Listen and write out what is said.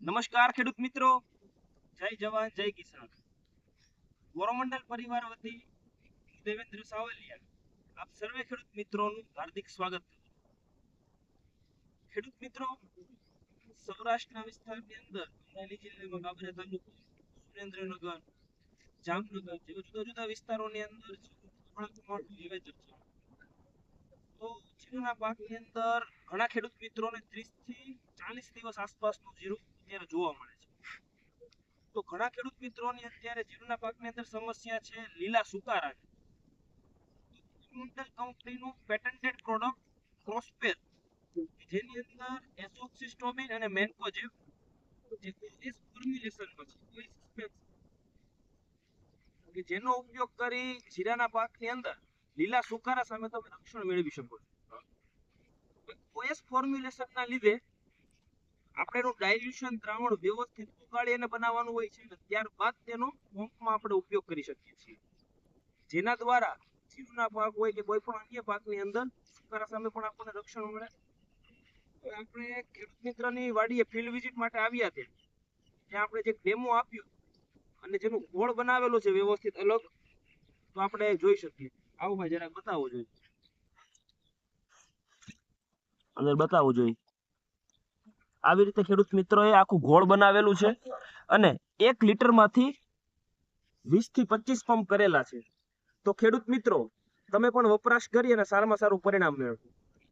નમસ્કાર ખેડૂત મિત્રો. જય જવાન, જય કિસાન. કોરોમંડલ પરિવાર વતી દેવેન્દ્ર સાવલિયા, આપ સર્વે ખેડૂત મિત્રોનું હાર્દિક સ્વાગત ખેડૂત મિત્રો, સૌરાષ્ટ્રના વિસ્તારની અંદર અમરેલી જિલ્લામાં બાબરા તાલુકો, સુરેન્દ્રનગર, જામનગર જેવા જુદા જુદા વિસ્તારોની અંદર તો જીરુના પાકની અંદર ઘણા ખેડૂત મિત્રોને 30 થી 40 દિવસ આસપાસનું જીરું અત્યારે જોવા મળે છે. તો ઘણા ખેડૂત મિત્રોની અત્યારે જીરુના પાકની અંદર સમસ્યા છે લીલા સુકારાની કંપનીનું પેટન્ટેડ પ્રોડક્ટ ક્રોસપેર જેની અંદર એસોક્સિસ્ટોમિન અને મેન્કોજેબ જે એસ ફોર્મ્યુલેશનમાં છે જેનો ઉપયોગ કરી જીરાના પાકની અંદર લીલા સુકારા સામે તમે રક્ષણ મેળવી શકો છો. ઓએસ ફોર્મ્યુલેશનના લીધે આપણે એનું ડાયલ્યુશન દ્રાવણ વ્યવસ્થિત ઉકાળી અને બનાવવાનું હોય છે ને, ત્યારબાદ તેનો પંપમાં આપણે ઉપયોગ કરી શકીએ છીએ. જેના દ્વારા જીવના પાક હોય કે કોઈ પણ અન્ય પાકની અંદર સુકારા સામે પણ આપણને રક્ષણ મળે. આપણે ખેડૂત મિત્રની વાડીએ ફિલ્ડ વિઝિટ માટે આવ્યા ત્યાં ત્યાં આપણે જે ડેમો આપ્યો અને જેનું ગોળ બનાવેલો છે વ્યવસ્થિત અલગ, તો આપણે જોઈ શકીએ. આવું ભાઈ જરાક બતાવો જોઈએ અંદર બતાવવું જોઈએ આવી રીતે ખેડૂત મિત્રોએ આખું ઘોળ બનાવેલું છે અને એક લીટરમાંથી વીસથી પચીસ પંપ કરેલા છે. તો ખેડૂત મિત્રો, તમે પણ વપરાશ કરી અને સારામાં સારું પરિણામ મેળવો.